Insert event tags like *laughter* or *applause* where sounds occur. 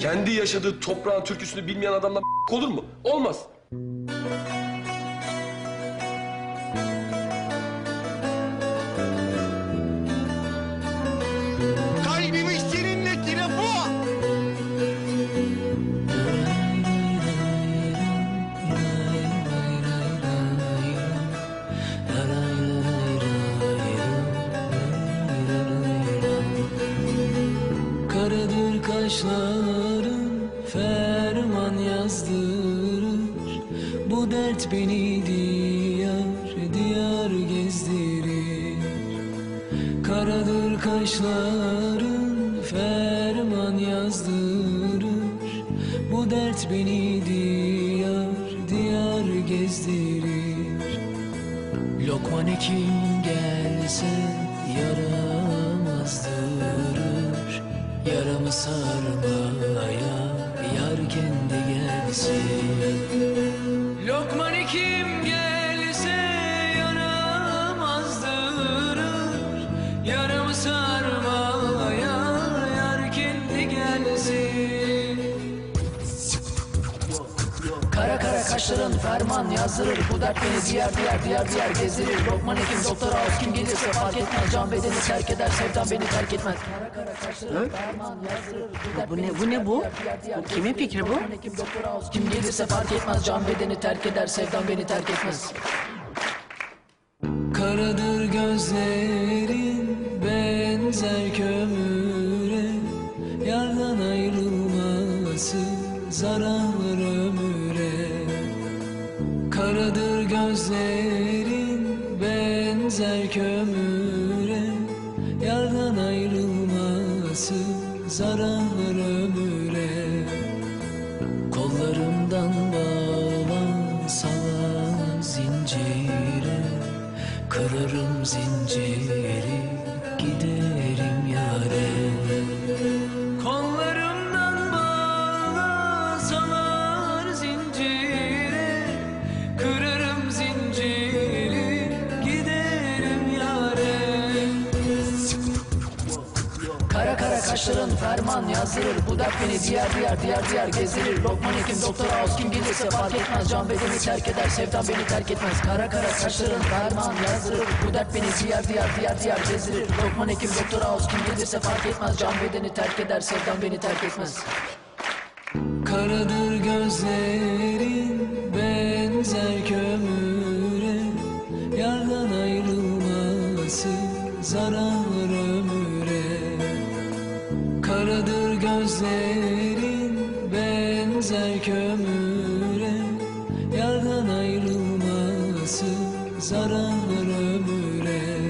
Kendi yaşadığı toprağın türküsünü bilmeyen adamla *laughs* olur mu? Olmaz. Kalbimi serinletire bu. Karadır kaşların Dert beni diyar diyar gezdirir Karadır kaşların ferman yazdırır. Bu dert beni diyar diyar gezdirir. Lokman hekim gelse yaram azdırır Yaramı sarmaya yar kendi gelsin Lokman hekim Kara kara kaşların ferman yazdırır. Bu dert beni diğer diğer diğer diğer gezdirir. Lokman hekim doktor ağız kim gelirse fark etmez. Can bedeni terk eder sevdan beni terk etmez. Kara kara kaşların ferman yazdırır. Bu, ne- bu ne bu? Bu kimin fikri bu? Lokman hekim doktor ağız kim gelirse fark etmez. Can bedeni terk eder sevdan beni terk etmez. Karadır gözlerin benzer kömüre. Yardan ayrılması zarar ömüre gözlerin benzer kömüre Yardan ayrılması zarar ömüre. Kollarımdan bağlansalar zincire Kırarım zinciri giderim Kaşların ferman yazdırır. Bu dert beni diğer diğer diğer diğer gezdirir. Lokman hekim doktor ağız kim gelirse fark etmez. Can bedeni terk eder sevdan beni terk etmez. Kara kara kaşların ferman yazdırır. Bu dert beni diğer diğer diğer diğer gezdirir. Lokman hekim doktor ağız kim gelirse fark etmez. Can bedeni terk eder sevdan beni terk etmez. Karadır gözlerin gözlerin benzer kömüre Yardan ayrılması zarar ömüre